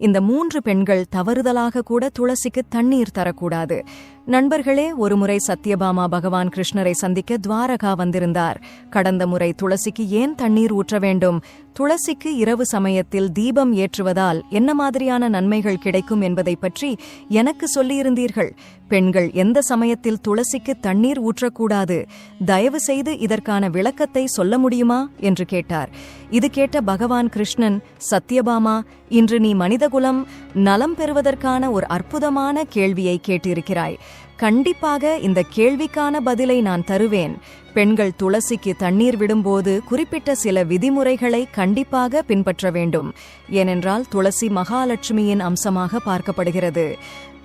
இந்த மூன்று பெண்கள் தவறுதலாக கூட துளசிக்கு தண்ணீர் தரக்கூடாது. நண்பர்களே ஒருமுறை சத்யபாமா பகவான் கிருஷ்ணரை சந்திக்க துவாரகா வந்திருந்தார். கடந்த முறை துளசிக்கு ஏன் தண்ணீர் ஊற்ற வேண்டும்? துளசிக்கு இரவு சமயத்தில் தீபம் ஏற்றுவதால் என்ன மாதிரியான நன்மைகள் கிடைக்கும் என்பதை பற்றி எனக்கு சொல்லியிருந்தீர்கள். பெண்கள் எந்த சமயத்தில் துளசிக்கு தண்ணீர் ஊற்றக்கூடாது? தயவு செய்து இதற்கான விளக்கத்தை சொல்ல முடியுமா? என்று கேட்டார். இது கேட்ட பகவான் கிருஷ்ணன் சத்யபாமா இன்று நீ மனிதகுலம் நலம் பெறுவதற்கான ஒரு அற்புதமான கேள்வியை கேட்டிருக்கிறாய். கண்டிப்பாக இந்த கேள்விக்கான பதிலை நான் தருவேன். பெண்கள் துளசிக்கு தண்ணீர் விடும்போது குறிப்பிட்ட சில விதிமுறைகளை கண்டிப்பாக பின்பற்ற வேண்டும். ஏனென்றால் துளசி மகாலட்சுமியின் அம்சமாக பார்க்கப்படுகிறது.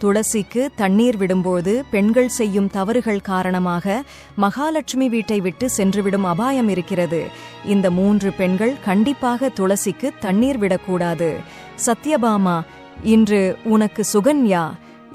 துளசிக்கு தண்ணீர் விடும்போது பெண்கள் செய்யும் தவறுகள் காரணமாக மகாலட்சுமி வீட்டை விட்டு சென்றுவிடும் அபாயம் இருக்கிறது. இந்த மூன்று பெண்கள் கண்டிப்பாக துளசிக்கு தண்ணீர் விடக்கூடாது. சத்யபாமா இன்று உனக்கு சுகன்யா?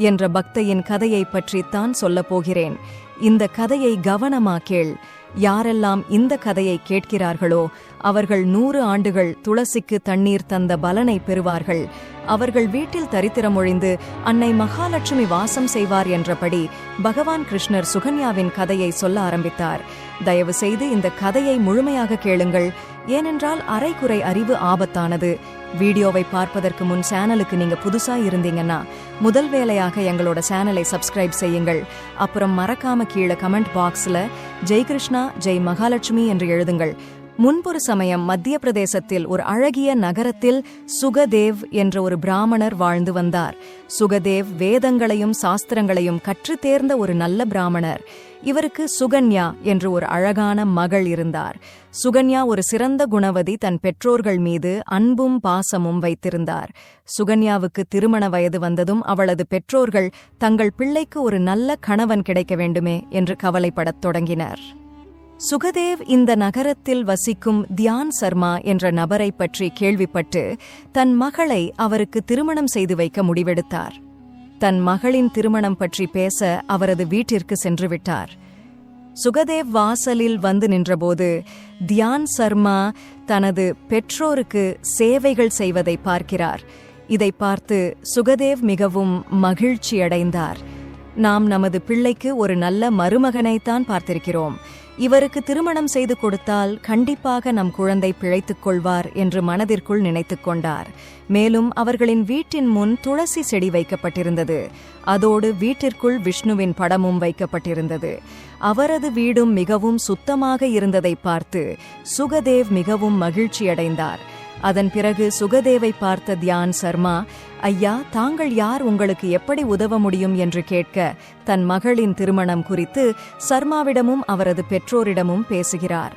என்ற பக்தையின் கதையை பற்றித்தான் சொல்லப் போகிறேன். இந்த கதையை கவனமா கேள். யாரெல்லாம் இந்த கதையை கேட்கிறார்களோ அவர்கள் நூறு ஆண்டுகள் துளசிக்கு தண்ணீர் தந்த பலனை பெறுவார்கள். அவர்கள் வீட்டில் தரித்திரமொழிந்து அன்னை மகாலட்சுமி வாசம் செய்வார் என்றபடி பகவான் கிருஷ்ணர் சுகன்யாவின் கதையை சொல்ல ஆரம்பித்தார். தயவு செய்து இந்த கதையை முழுமையாக கேளுங்கள். ஏனென்றால் அரைக்குறை அறிவு ஆபத்தானது. வீடியோவை பார்ப்பதற்கு முன் சேனலுக்கு நீங்க புதுசா இருந்தீங்கன்னா முதல் வேலையாக எங்களோட சேனலை சப்ஸ்கிரைப் செய்யுங்கள். அப்புறம் மறக்காம கீழே கமெண்ட் பாக்ஸ்ல ஜெய் கிருஷ்ணா ஜெய் மகாலட்சுமி என்று எழுதுங்கள். முன்பொரு சமயம் மத்திய பிரதேசத்தில் ஒரு அழகிய நகரத்தில் சுகதேவ் என்ற ஒரு பிராமணர் வாழ்ந்து வந்தார். சுகதேவ் வேதங்களையும் சாஸ்திரங்களையும் கற்று தேர்ந்த ஒரு நல்ல பிராமணர். இவருக்கு சுகன்யா என்று ஒரு அழகான மகள் இருந்தார். சுகன்யா ஒரு சிறந்த குணவதி தன் பெற்றோர்கள் மீது அன்பும் பாசமும் வைத்திருந்தார். சுகன்யாவுக்கு திருமண வயது வந்ததும் அவளது பெற்றோர்கள் தங்கள் பிள்ளைக்கு ஒரு நல்ல கணவன் கிடைக்க வேண்டுமே என்று கவலைப்படத் தொடங்கினர். சுகதேவ் இந்த நகரத்தில் வசிக்கும் தியான் சர்மா என்ற நபரை பற்றி கேள்விப்பட்டு தன் மகளை அவருக்கு திருமணம் செய்து வைக்க முடிவெடுத்தார். தன் மகளின் திருமணம் பற்றி பேச அவரது வீட்டிற்கு சென்று விட்டார். சுகதேவ் வாசலில் வந்து நின்றபோது தியான் சர்மா தனது பெற்றோருக்கு சேவைகள் செய்வதை பார்க்கிறார். இதை பார்த்து சுகதேவ் மிகவும் மகிழ்ச்சியடைந்தார். நாம் நமது பிள்ளைக்கு ஒரு நல்ல மருமகனைத்தான் பார்த்திருக்கிறோம். இவருக்கு திருமணம் செய்து கொடுத்தால் கண்டிப்பாக நம் குழந்தை பிழைத்துக் கொள்வார் என்று மனதிற்குள் நினைத்துக் கொண்டார். மேலும் அவர்களின் வீட்டின் முன் துளசி செடி வைக்கப்பட்டிருந்தது. அதோடு வீட்டிற்குள் விஷ்ணுவின் படமும் வைக்கப்பட்டிருந்தது. அவரது வீடும் மிகவும் சுத்தமாக இருந்ததை பார்த்து சுகதேவ் மிகவும் மகிழ்ச்சியடைந்தார். அதன் பிறகு சுகதேவை பார்த்த தியான் சர்மா ஐயா தாங்கள் யார்? உங்களுக்கு எப்படி உதவ முடியும்? என்று கேட்க தன் மகளின் திருமணம் குறித்து சர்மாவிடமும் அவரது பெற்றோரிடமும் பேசுகிறார்.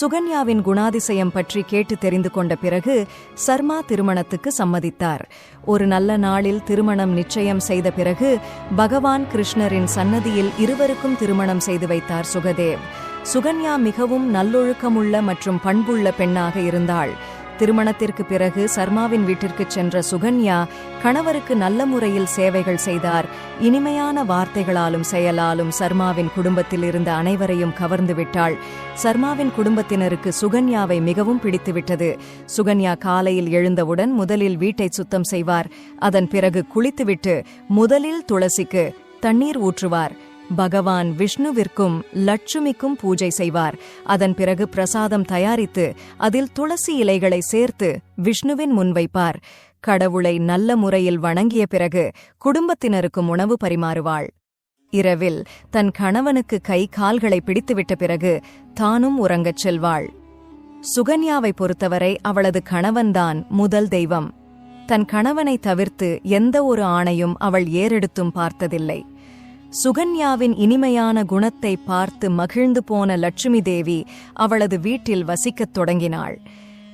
சுகன்யாவின் குணாதிசயம் பற்றி கேட்டு தெரிந்து கொண்ட பிறகு சர்மா திருமணத்துக்கு சம்மதித்தார். ஒரு நல்ல நாளில் திருமணம் நிச்சயம் செய்த பிறகு பகவான் கிருஷ்ணரின் சன்னதியில் இருவருக்கும் திருமணம் செய்து வைத்தார் சுகதேவ். சுகன்யா மிகவும் நல்லொழுக்கமுள்ள மற்றும் பண்புள்ள பெண்ணாக இருந்தாள். திருமணத்திற்கு பிறகு சர்மாவின் வீட்டிற்கு சென்ற சுகன்யா கணவருக்கு நல்ல முறையில் சேவைகள் செய்தார். இனிமையான வார்த்தைகளாலும் செயலாலும் சர்மாவின் குடும்பத்தில் இருந்த அனைவரையும் கவர்ந்து விட்டாள். சர்மாவின் குடும்பத்தினருக்கு சுகன்யாவை மிகவும் பிடித்துவிட்டது. சுகன்யா காலையில் எழுந்தவுடன் முதலில் வீட்டை சுத்தம் செய்வார். அதன் பிறகு குளித்துவிட்டு முதலில் துளசிக்கு தண்ணீர் ஊற்றுவார். பகவான் விஷ்ணுவிற்கும் லட்சுமிக்கும் பூஜை செய்வார். அதன் பிறகு பிரசாதம் தயாரித்து அதில் துளசி இலைகளை சேர்த்து விஷ்ணுவின் முன்வைப்பார் கடவுளை நல்ல முறையில் வணங்கிய பிறகு குடும்பத்தினருக்கும் உணவு பரிமாறுவாள். இரவில் தன் கணவனுக்கு கை கால்களை பிடித்துவிட்ட பிறகு தானும் உறங்கச் செல்வாள். சுகன்யாவை பொறுத்தவரை அவளது கணவன்தான் முதல் தெய்வம். தன் கணவனை தவிர்த்து எந்த ஒரு ஆணையும் அவள் ஏறெடுத்தும் பார்த்ததில்லை. சுகன்யாவின் இனிமையான குணத்தை பார்த்து மகிழ்ந்து போன லட்சுமி தேவி அவளது வீட்டில் வசிக்கத் தொடங்கினாள்.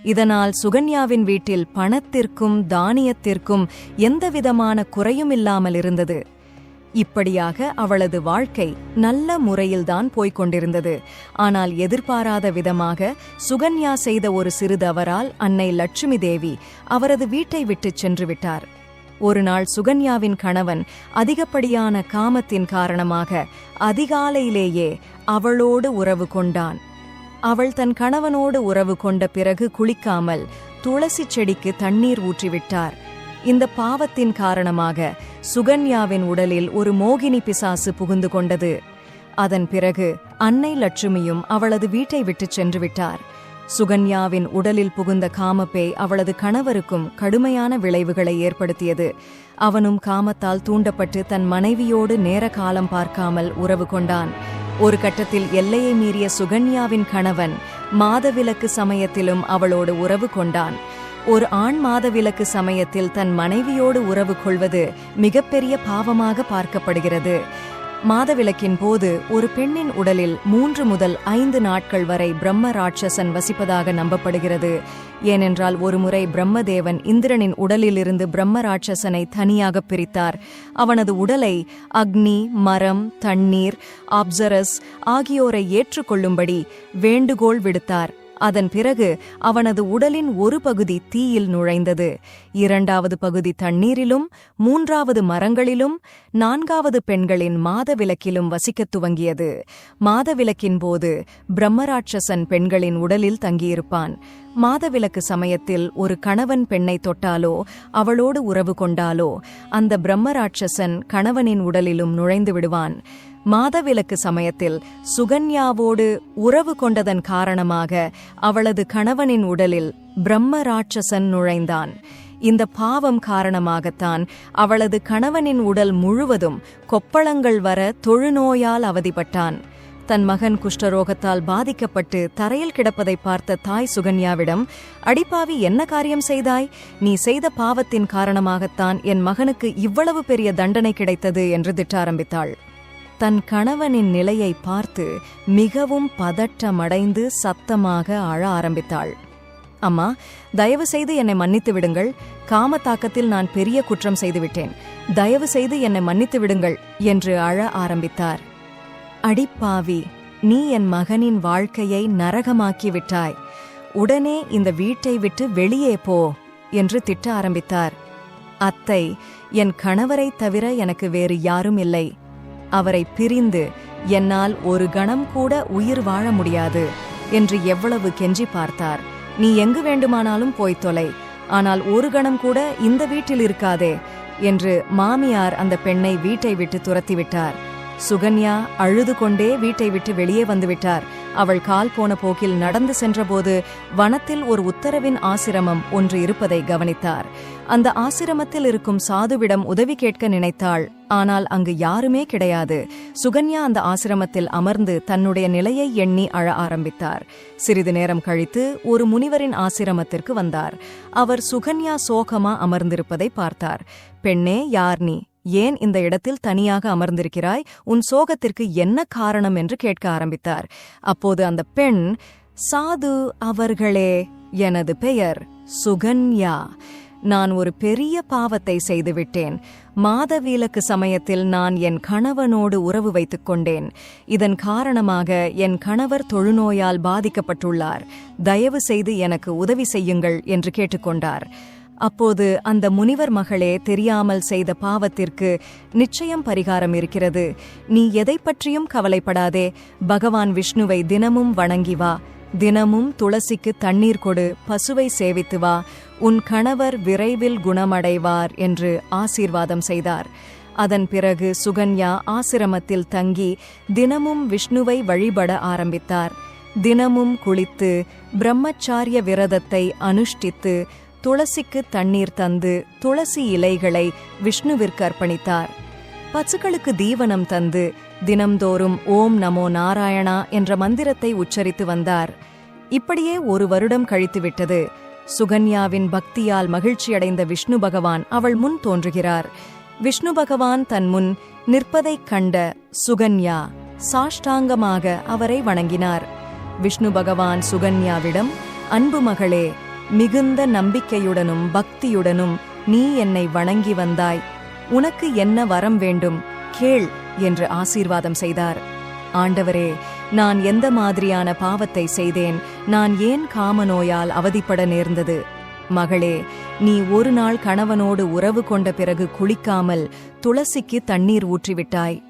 இதனால் சுகன்யாவின் வீட்டில் பணத்திற்கும் தானியத்திற்கும் எந்தவிதமான குறையும் இல்லாமல் இருந்தது. இப்படியாக அவளது வாழ்க்கை நல்ல முறையில்தான் போய்க் கொண்டிருந்தது. ஆனால் எதிர்பாராத விதமாக சுகன்யா செய்த ஒரு சிறு தவறால் அன்னை லட்சுமி தேவி அவரது வீட்டை விட்டுச் சென்று விட்டார். ஒரு நாள் சுகன்யாவின் கணவன் அதிகப்படியான காமத்தின் காரணமாக அதிகாலையிலேயே அவளோடு உறவு கொண்டான். அவள் தன் கணவனோடு உறவு கொண்ட பிறகு குளிக்காமல் துளசி செடிக்கு தண்ணீர் ஊற்றிவிட்டார். இந்த பாவத்தின் காரணமாக சுகன்யாவின் உடலில் ஒரு மோகினி பிசாசு புகுந்து கொண்டது. அதன் பிறகு அன்னை லட்சுமியும் அவளது வீட்டை விட்டுச் சென்று விட்டார். சுகன்யாவின் உடலில் புகுந்த காமப்பேய் அவளது கணவருக்கும் கடுமையான விளைவுகளை ஏற்படுத்தியது. அவனும் காமத்தால் தூண்டப்பட்டு தன் மனைவியோடு நேர காலம் பார்க்காமல் உறவு கொண்டான். ஒரு கட்டத்தில் எல்லையை மீறிய சுகன்யாவின் கணவன் மாதவிலக்கு சமயத்திலும் அவளோடு உறவு கொண்டான். ஒரு ஆண் மாதவிலக்கு சமயத்தில் தன் மனைவியோடு உறவு கொள்வது மிகப்பெரிய பாவமாக பார்க்கப்படுகிறது. மாதவிலக்கின் போது ஒரு பெண்ணின் உடலில் மூன்று முதல் ஐந்து நாட்கள் வரை பிரம்ம ராட்சசன் வசிப்பதாக நம்பப்படுகிறது. ஏனென்றால் ஒருமுறை பிரம்மதேவன் இந்திரனின் உடலிலிருந்து பிரம்ம ராட்சசனை தனியாக பிரித்தார். அவனது உடலை அக்னி மரம் தண்ணீர் ஆப்சரஸ் ஆகியோரை ஏற்றுக்கொள்ளும்படி வேண்டுகோள் விடுத்தார். அதன் பிறகு அவனது உடலின் ஒரு பகுதி தீயில் நுழைந்தது. இரண்டாவது பகுதி தண்ணீரிலும் மூன்றாவது மரங்களிலும் நான்காவது பெண்களின் மாதவிலக்கிலும் வசிக்கத் துவங்கியது. மாதவிலக்கின் போது பிரம்மராட்சசன் பெண்களின் உடலில் தங்கியிருப்பான். மாதவிலக்கு சமயத்தில் ஒரு கணவன் பெண்ணை தொட்டாலோ அவளோடு உறவு கொண்டாலோ அந்த பிரம்மராட்சசன் கணவனின் உடலிலும் நுழைந்து விடுவான். மாதவிலக்கு சமயத்தில் சுகன்யாவோடு உறவு கொண்டதன் காரணமாக அவளது கணவனின் உடலில் பிரம்ம ராட்சசன் நுழைந்தான். இந்த பாவம் காரணமாகத்தான் அவளது கணவனின் உடல் முழுவதும் கொப்பளங்கள் வர தொழுநோயால் அவதிப்பட்டான். தன் மகன் குஷ்டரோகத்தால் பாதிக்கப்பட்டு தரையில் கிடப்பதை பார்த்த தாய் சுகன்யாவிடம் அடிப்பாவி என்ன காரியம் செய்தாய்? நீ செய்த பாவத்தின் காரணமாகத்தான் என் மகனுக்கு இவ்வளவு பெரிய தண்டனை கிடைத்தது என்று திட்ட ஆரம்பித்தாள். தன் கணவனின் நிலையை பார்த்து மிகவும் பதட்டமடைந்து சத்தமாக அழ ஆரம்பித்தாள். அம்மா தயவு செய்து என்னை மன்னித்து விடுங்கள். காம தாக்கத்தில் நான் பெரிய குற்றம் செய்துவிட்டேன். தயவு செய்து என்னை மன்னித்து விடுங்கள் என்று அழ ஆரம்பித்தார். அடிப்பாவி நீ என் மகனின் வாழ்க்கையை நரகமாக்கி விட்டாய். உடனே இந்த வீட்டை விட்டு வெளியே போ என்று திட்ட ஆரம்பித்தார். அத்தை என் கணவரைத் தவிர எனக்கு வேறு யாரும் இல்லை. அவரை பிரிந்து என்னால் ஒரு கணம் கூட உயிர் வாழ முடியாது என்று எவ்வளவு கெஞ்சி பார்த்தார். நீ எங்கு வேண்டுமானாலும் போய்த் தொலை ஆனால் ஒரு கணம் கூட இந்த வீட்டில் இருக்காதே என்று மாமியார் அந்த பெண்ணை வீட்டை விட்டு துரத்திவிட்டார். சுகன்யா அழுது கொண்டே வீட்டை விட்டு வெளியே வந்துவிட்டார் அவள் கால் போன போக்கில் நடந்து சென்றபோது வனத்தில் ஒரு உத்தரவின் ஆசிரமம் ஒன்று இருப்பதை கவனித்தார். அந்த ஆசிரமத்தில் இருக்கும் சாதுவிடம் உதவி கேட்க நினைத்தாள். ஆனால் அங்கு யாருமே கிடையாது. சுகன்யா அந்த ஆசிரமத்தில் அமர்ந்து தன்னுடைய நிலையை எண்ணி அழ ஆரம்பித்தார். சிறிது நேரம் கழித்து ஒரு முனிவரின் ஆசிரமத்திற்கு வந்தார். அவர் சுகன்யா சோகமா அமர்ந்திருப்பதை பார்த்தார். பெண்ணே யார் நீ? ஏன் இந்த இடத்தில் தனியாக அமர்ந்திருக்கிறாய்? உன் சோகத்திற்கு என்ன காரணம் என்று கேட்க ஆரம்பித்தார். அப்போது அந்த பெண் சாது அவர்களே எனது பெயர் சுகன்யா. நான் ஒரு பெரிய பாவத்தை செய்துவிட்டேன். மாதவிலக்கு சமயத்தில் நான் என் கணவனோடு உறவு வைத்துக் கொண்டேன். இதன் காரணமாக என் கணவர் தொழுநோயால் பாதிக்கப்பட்டுள்ளார். தயவு செய்து எனக்கு உதவி செய்யுங்கள் என்று கேட்டுக்கொண்டார். அப்போது அந்த முனிவர் மகளே தெரியாமல் செய்த பாவத்திற்கு நிச்சயம் பரிகாரம் இருக்கிறது. நீ எதை பற்றியும் கவலைப்படாதே. பகவான் விஷ்ணுவை தினமும் வணங்கி வா. தினமும் துளசிக்கு தண்ணீர் கொடு. பசுவை சேவித்து வா. உன் கணவர் விரைவில் குணமடைவார் என்று ஆசீர்வாதம் செய்தார். அதன் பிறகு சுகன்யா ஆசிரமத்தில் தங்கி தினமும் விஷ்ணுவை வழிபட ஆரம்பித்தார். தினமும் குளித்து பிரம்மச்சாரிய விரதத்தை அனுஷ்டித்து துளசிக்கு தண்ணீர் தந்து துளசி இலைகளை விஷ்ணுவிற்கு அர்ப்பணித்தார். பசுக்களுக்கு தீவனம் தந்து தினம்தோறும் ஓம் நமோ நாராயணா என்ற மந்திரத்தை உச்சரித்து வந்தார். இப்படியே ஒரு வருடம் கழித்துவிட்டது சுகன்யாவின் பக்தியால் மகிழ்ச்சியடைந்த விஷ்ணு பகவான் அவள் முன் தோன்றுகிறார். விஷ்ணு பகவான் தன் முன் நிற்பதைக் கண்ட சுகன்யா சாஷ்டாங்கமாக அவரை வணங்கினார். விஷ்ணு பகவான் சுகன்யாவிடம் அன்பு மகளே மிகுந்த நம்பிக்கையுடனும் பக்தியுடனும் நீ என்னை வணங்கி வந்தாய். உனக்கு என்ன வரம் வேண்டும்? கேள் என்று ஆசீர்வாதம் செய்தார். ஆண்டவரே நான் எந்த மாதிரியான பாவத்தை செய்தேன்? நான் ஏன் காமநோயால் அவதிப்பட நேர்ந்தது? மகளே நீ ஒரு நாள் கணவனோடு உறவு கொண்ட பிறகு குளிக்காமல் துளசிக்கு தண்ணீர் ஊற்றிவிட்டாய்.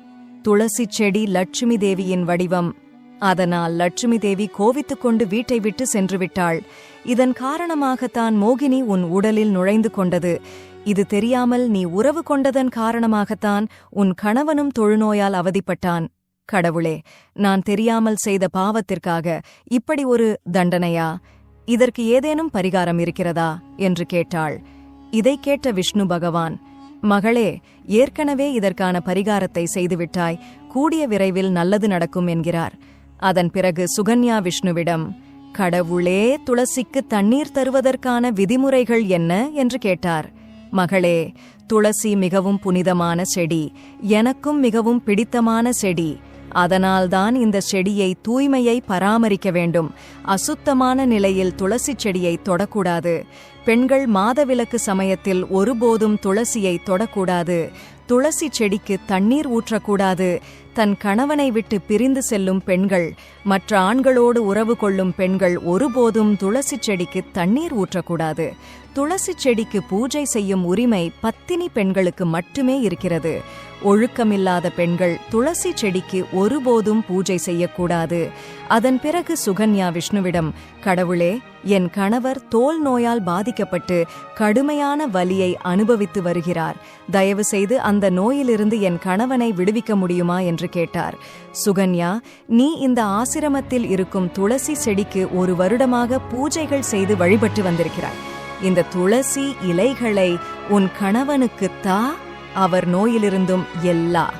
துளசி செடி லட்சுமி தேவியின் வடிவம். அதனால் லட்சுமி தேவி கோவித்துக் கொண்டு வீட்டை விட்டு சென்று விட்டாள். இதன் காரணமாகத்தான் மோகினி உன் உடலில் நுழைந்து கொண்டது. இது தெரியாமல் நீ உறவு கொண்டதன் காரணமாகத்தான் உன் கணவனும் தொழுநோயால் அவதிப்பட்டான். கடவுளே நான் தெரியாமல் செய்த பாவத்திற்காக இப்படி ஒரு தண்டனையா? இதற்கு ஏதேனும் பரிகாரம் இருக்கிறதா? என்று கேட்டாள். இதைக் கேட்ட விஷ்ணு பகவான் மகளே ஏற்கனவே இதற்கான பரிகாரத்தை செய்துவிட்டாய் கூடிய விரைவில் நல்லது நடக்கும் என்கிறார். அதன் பிறகு சுகன்யா விஷ்ணுவிடம் கடவுளே துளசிக்கு தண்ணீர் தருவதற்கான விதிமுறைகள் என்ன? என்று கேட்டார். மகளே துளசி மிகவும் புனிதமான செடி எனக்கும் மிகவும் பிடித்தமான செடி. அதனால்தான் இந்த செடியை தூய்மையை பராமரிக்க வேண்டும். அசுத்தமான நிலையில் துளசி செடியை தொடக்கூடாது. பெண்கள் மாதவிலக்கு சமயத்தில் ஒருபோதும் துளசியை தொடக்கூடாது. துளசி செடிக்கு தண்ணீர் ஊற்றக்கூடாது. தன் கணவனை விட்டு பிரிந்து செல்லும் பெண்கள் மற்ற ஆண்களோடு உறவு கொள்ளும் பெண்கள் ஒருபோதும் துளசி செடிக்கு தண்ணீர் ஊற்றக்கூடாது. துளசி செடிக்கு பூஜை செய்யும் உரிமை பத்தினி பெண்களுக்கு மட்டுமே இருக்கிறது. ஒழுக்கமில்லாத பெண்கள் துளசி செடிக்கு ஒருபோதும் பூஜை செய்யக்கூடாது. அதன் பிறகு சுகன்யா விஷ்ணுவிடம் கடவுளே என் கணவர் தோல் நோயால் பாதிக்கப்பட்டு கடுமையான வலியை அனுபவித்து வருகிறார். தயவு செய்து அந்த நோயிலிருந்து என் கணவனை விடுவிக்க முடியுமா? என்று கேட்டார். சுகன்யா நீ இந்த ஆசிரமத்தில் இருக்கும் துளசி செடிக்கு ஒரு வருடமாக பூஜைகள் செய்து வழிபட்டு வந்திருக்கிறாய். இந்த துளசி இலைகளை உன் கணவனுக்கு தா அவர் நோயிலிருந்தும் எல்லா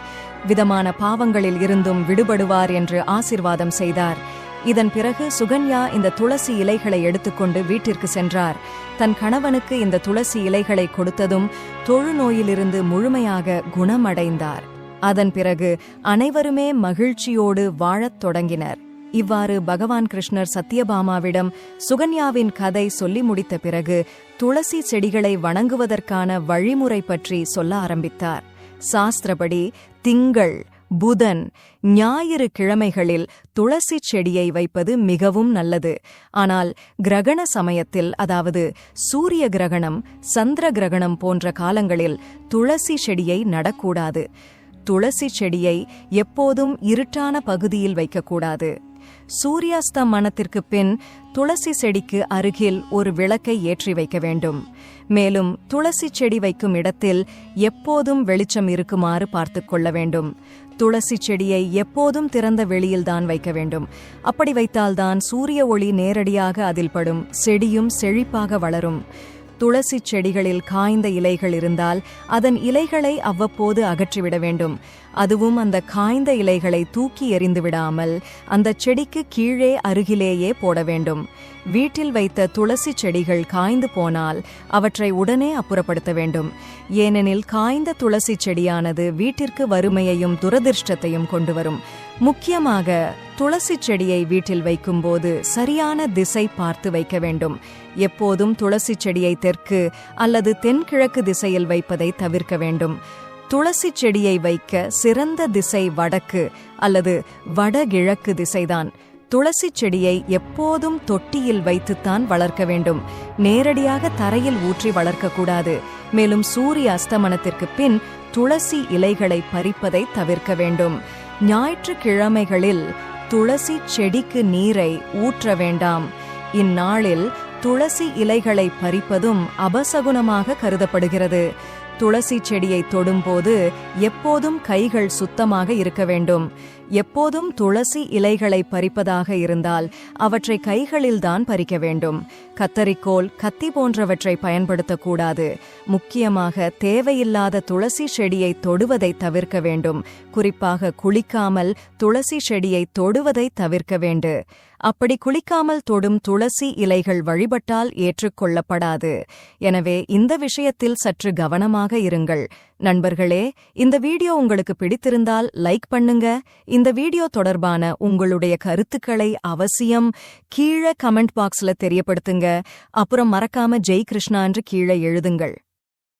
விதமான பாவங்களில் இருந்தும் விடுபடுவார் என்று ஆசிர்வாதம் செய்தார். இதன் பிறகு சுகன்யா இந்த துளசி இலைகளை எடுத்துக்கொண்டு வீட்டிற்கு சென்றார். தன் கணவனுக்கு இந்த துளசி இலைகளை கொடுத்ததும் தொழுநோயிலிருந்து முழுமையாக குணமடைந்தார். அதன் பிறகு அனைவருமே மகிழ்ச்சியோடு வாழத் தொடங்கினர். இவ்வாறு பகவான் கிருஷ்ணர் சத்யபாமாவிடம் சுகன்யாவின் கதை சொல்லி முடித்த பிறகு துளசி செடிகளை வணங்குவதற்கான வழிமுறை பற்றி சொல்ல ஆரம்பித்தார். சாஸ்திரப்படி திங்கள் புதன் ஞாயிறு கிழமைகளில் துளசி செடியை வைப்பது மிகவும் நல்லது. ஆனால் கிரகண சமயத்தில் அதாவது சூரிய கிரகணம் சந்திர கிரகணம் போன்ற காலங்களில் துளசி செடியை நடக்கூடாது. துளசி செடியை எப்போதும் இருட்டான பகுதியில் வைக்கக்கூடாது. சூரியாஸ்தமனத்திற்கு பின் துளசி செடிக்கு அருகில் ஒரு விளக்கை ஏற்றி வைக்க வேண்டும். மேலும் துளசி செடி வைக்கும் இடத்தில் எப்போதும் வெளிச்சம் இருக்குமாறு பார்த்து கொள்ள வேண்டும். துளசி செடியை எப்போதும் திறந்த வெளியில்தான் வைக்க வேண்டும். அப்படி வைத்தால்தான் சூரிய ஒளி நேரடியாக அதில் படும் செடியும் செழிப்பாக வளரும். துளசி செடிகளில் காய்ந்த இலைகள் இருந்தால் அதன் இலைகளை அவ்வப்போது அகற்றிவிட வேண்டும். அதுவும் அந்த காய்ந்த இலைகளை தூக்கி எறிந்து விடாமல் அந்த செடிக்கு கீழே அருகிலேயே போட வேண்டும். வீட்டில் வைத்த துளசி செடிகள் காய்ந்து போனால் அவற்றை உடனே அப்புறப்படுத்த வேண்டும். ஏனெனில் காய்ந்த துளசி செடியானது வீட்டிற்கு வறுமையையும் துரதிர்ஷ்டத்தையும் கொண்டு வரும். முக்கியமாக துளசி செடியை வீட்டில் வைக்கும்போது சரியான திசை பார்த்து வைக்க வேண்டும். எப்போதும் துளசி செடியை தெற்கு அல்லது தென்கிழக்கு திசையில் வைப்பதை தவிர்க்க வேண்டும். துளசி செடியை வைக்க சிறந்த திசை வடக்கு அல்லது வடகிழக்கு திசைதான். துளசி செடியை எப்போதும் தொட்டியில் வைத்துத்தான் வளர்க்க வேண்டும். நேரடியாக தரையில் ஊற்றி வளர்க்கக்கூடாது மேலும் சூரிய அஸ்தமனத்திற்கு பின் துளசி இலைகளை பறிப்பதை தவிர்க்க வேண்டும். ஞாயிற்றுக்கிழமைகளில் துளசி செடிக்கு நீரை ஊற்ற வேண்டாம். இந்நாளில் துளசி இலைகளை பறிப்பதும் அபசகுனமாக கருதப்படுகிறது. துளசி செடியை தொடும்போது எப்போதும் கைகள் சுத்தமாக இருக்க வேண்டும். எப்போதும் துளசி இலைகளை பறிப்பதாக இருந்தால் அவற்றை கைகளில்தான் பறிக்க வேண்டும். கத்தரிக்கோல் கத்தி போன்றவற்றை பயன்படுத்தக்கூடாது. முக்கியமாக தேவையில்லாத துளசி செடியை தொடுவதை தவிர்க்க வேண்டும். குறிப்பாக குளிக்காமல் துளசி செடியை தொடுவதை தவிர்க்க வேண்டு அப்படி குளிக்காமல் தொடும் துளசி இலைகள் வழிபட்டால் ஏற்றுக்கொள்ளப்படாது. எனவே இந்த விஷயத்தில் சற்று கவனமாக இருங்கள். நண்பர்களே இந்த வீடியோ உங்களுக்கு பிடித்திருந்தால் லைக் பண்ணுங்க. இந்த வீடியோ தொடர்பான உங்களுடைய கருத்துக்களை அவசியம் கீழே கமெண்ட் பாக்ஸ்ல தெரியப்படுத்துங்க. அப்புறம் மறக்காம ஜெய் கிருஷ்ணா என்று கீழே எழுதுங்கள்.